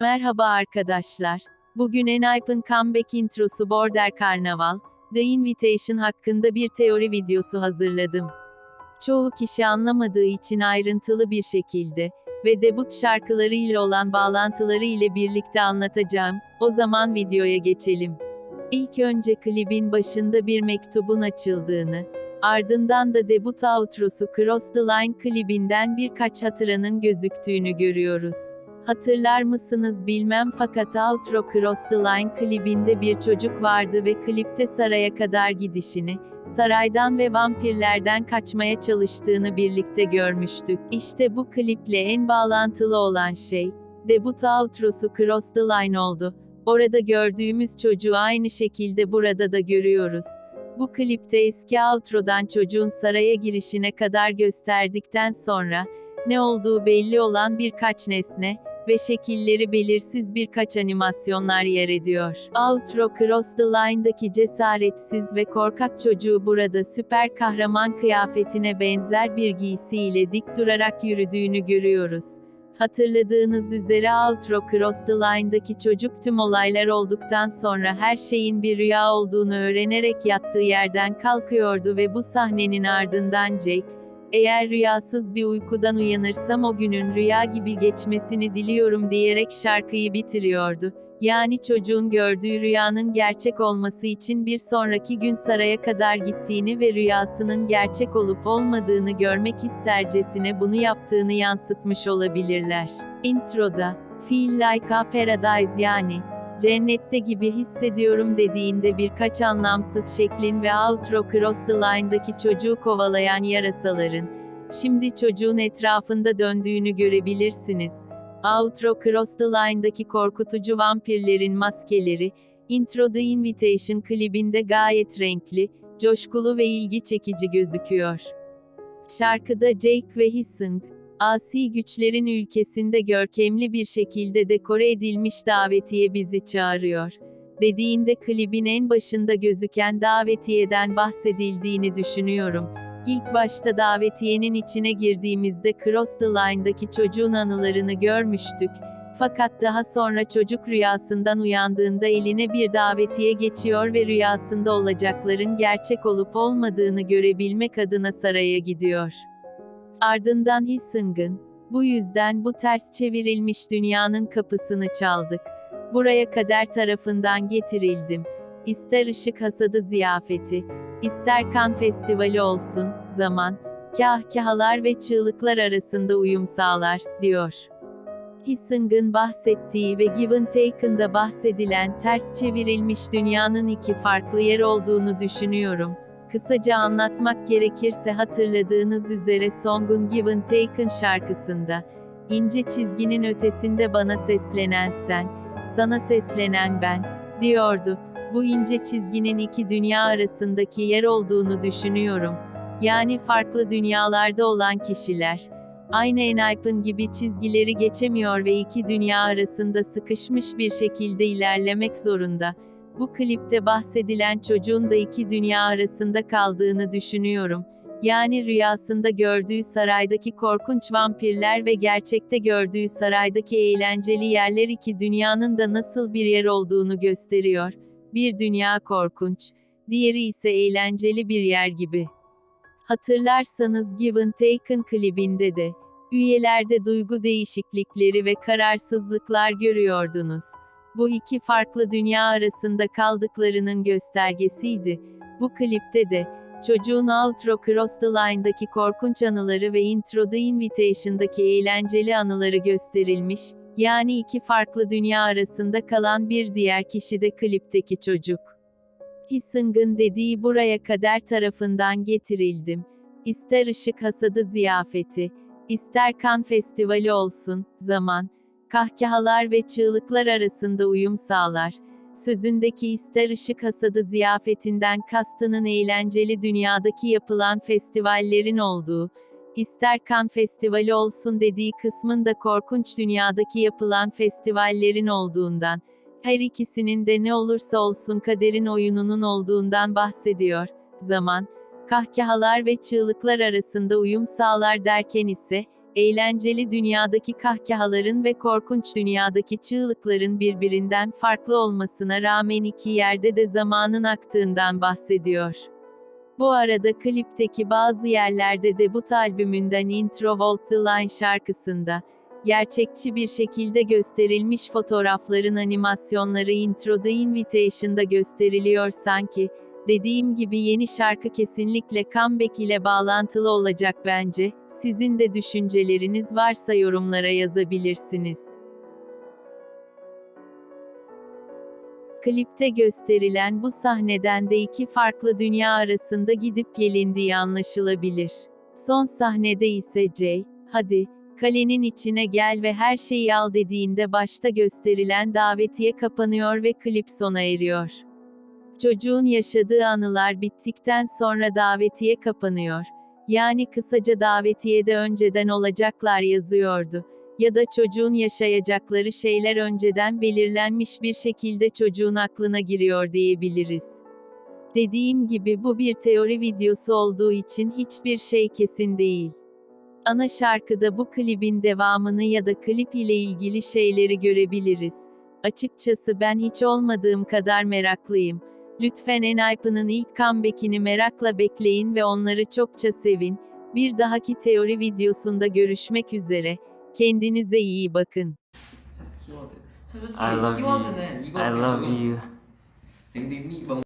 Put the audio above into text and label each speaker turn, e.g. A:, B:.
A: Merhaba arkadaşlar. Bugün Enhypen Comeback introsu Border Carnaval, The Invitation hakkında bir teori videosu hazırladım. Çoğu kişi anlamadığı için ayrıntılı bir şekilde ve debut şarkıları ile olan bağlantıları ile birlikte anlatacağım. O zaman videoya geçelim. İlk önce klibin başında bir mektubun açıldığını, ardından da debut outrosu Cross the Line klibinden birkaç hatıranın gözüktüğünü görüyoruz. Hatırlar mısınız bilmem fakat Outro Cross the Line klibinde bir çocuk vardı ve klipte saraya kadar gidişini, saraydan ve vampirlerden kaçmaya çalıştığını birlikte görmüştük. İşte bu kliple en bağlantılı olan şey, debut outrosu Cross the Line oldu. Orada gördüğümüz çocuğu aynı şekilde burada da görüyoruz. Bu klipte eski outrodan çocuğun saraya girişine kadar gösterdikten sonra, ne olduğu belli olan birkaç nesne, ve şekilleri belirsiz birkaç animasyonlar yer ediyor. Outro Cross the Line'daki cesaretsiz ve korkak çocuğu burada süper kahraman kıyafetine benzer bir giysiyle dik durarak yürüdüğünü görüyoruz. Hatırladığınız üzere Outro Cross the Line'daki çocuk tüm olaylar olduktan sonra her şeyin bir rüya olduğunu öğrenerek yattığı yerden kalkıyordu ve bu sahnenin ardından Jake, eğer rüyasız bir uykudan uyanırsam o günün rüya gibi geçmesini diliyorum diyerek şarkıyı bitiriyordu. Yani çocuğun gördüğü rüyanın gerçek olması için bir sonraki gün saraya kadar gittiğini ve rüyasının gerçek olup olmadığını görmek istercesine bunu yaptığını yansıtmış olabilirler. Introda, Feel Like a Paradise yani, cennette gibi hissediyorum dediğinde birkaç anlamsız şeklin ve outro cross the line'daki çocuğu kovalayan yarasaların, şimdi çocuğun etrafında döndüğünü görebilirsiniz. Outro cross the line'daki korkutucu vampirlerin maskeleri, Intro The Invitation klibinde gayet renkli, coşkulu ve ilgi çekici gözüküyor. Şarkıda Jake ve Hissing, asi güçlerin ülkesinde görkemli bir şekilde dekore edilmiş davetiye bizi çağırıyor. Dediğinde klibin en başında gözüken davetiyeden bahsedildiğini düşünüyorum. İlk başta davetiyenin içine girdiğimizde Cross the Line'daki çocuğun anılarını görmüştük. Fakat daha sonra çocuk rüyasından uyandığında eline bir davetiye geçiyor ve rüyasında olacakların gerçek olup olmadığını görebilmek adına saraya gidiyor. Ardından Hissing'in, bu yüzden bu ters çevirilmiş dünyanın kapısını çaldık. Buraya kader tarafından getirildim. İster ışık hasadı ziyafeti, ister kan festivali olsun, zaman, kahkahalar ve çığlıklar arasında uyum sağlar, diyor. Hissing'in bahsettiği ve Given Taken'da bahsedilen ters çevirilmiş dünyanın iki farklı yer olduğunu düşünüyorum. Kısaca anlatmak gerekirse hatırladığınız üzere Song'un Given Taken şarkısında, ince çizginin ötesinde bana seslenen sen, sana seslenen ben, diyordu. Bu ince çizginin iki dünya arasındaki yer olduğunu düşünüyorum. Yani farklı dünyalarda olan kişiler. Aynı Enhypen gibi çizgileri geçemiyor ve iki dünya arasında sıkışmış bir şekilde ilerlemek zorunda. Bu klipte bahsedilen çocuğun da iki dünya arasında kaldığını düşünüyorum. Yani rüyasında gördüğü saraydaki korkunç vampirler ve gerçekte gördüğü saraydaki eğlenceli yerler iki dünyanın da nasıl bir yer olduğunu gösteriyor. Bir dünya korkunç, diğeri ise eğlenceli bir yer gibi. Hatırlarsanız Given Taken klibinde de, üyelerde duygu değişiklikleri ve kararsızlıklar görüyordunuz. Bu iki farklı dünya arasında kaldıklarının göstergesiydi. Bu klipte de, çocuğun outro Cross the Line'daki korkunç anıları ve intro The Invitation'daki eğlenceli anıları gösterilmiş, yani iki farklı dünya arasında kalan bir diğer kişi de klipteki çocuk. Hissing'in dediği buraya kader tarafından getirildim. İster ışık hasadı ziyafeti, ister kan festivali olsun, zaman, kahkahalar ve çığlıklar arasında uyum sağlar. Sözündeki ister ışık hasadı ziyafetinden kastının eğlenceli dünyadaki yapılan festivallerin olduğu, ister kan festivali olsun dediği kısmın da korkunç dünyadaki yapılan festivallerin olduğundan, her ikisinin de ne olursa olsun kaderin oyununun olduğundan bahsediyor. Zaman, kahkahalar ve çığlıklar arasında uyum sağlar derken ise, eğlenceli dünyadaki kahkahaların ve korkunç dünyadaki çığlıkların birbirinden farklı olmasına rağmen iki yerde de zamanın aktığından bahsediyor. Bu arada klipteki bazı yerlerde debut albümünden Intro Walk the Line şarkısında, gerçekçi bir şekilde gösterilmiş fotoğrafların animasyonları Intro The Invitation'da gösteriliyor sanki, dediğim gibi yeni şarkı kesinlikle comeback ile bağlantılı olacak bence, sizin de düşünceleriniz varsa yorumlara yazabilirsiniz. Klipte gösterilen bu sahneden de iki farklı dünya arasında gidip gelindiği anlaşılabilir. Son sahnede ise Jay, hadi, kalenin içine gel ve her şeyi al dediğinde başta gösterilen davetiye kapanıyor ve klip sona eriyor. Çocuğun yaşadığı anılar bittikten sonra davetiye kapanıyor. Yani kısaca davetiyede önceden olacaklar yazıyordu ya da çocuğun yaşayacakları şeyler önceden belirlenmiş bir şekilde çocuğun aklına giriyor diyebiliriz. Dediğim gibi bu bir teori videosu olduğu için hiçbir şey kesin değil. Ana şarkıda bu klibin devamını ya da klip ile ilgili şeyleri görebiliriz. Açıkçası ben hiç olmadığım kadar meraklıyım. Lütfen Enaypı'nın ilk comeback'ini merakla bekleyin ve onları çokça sevin. Bir dahaki teori videosunda görüşmek üzere. kendinize iyi bakın.
B: I love you. I love you.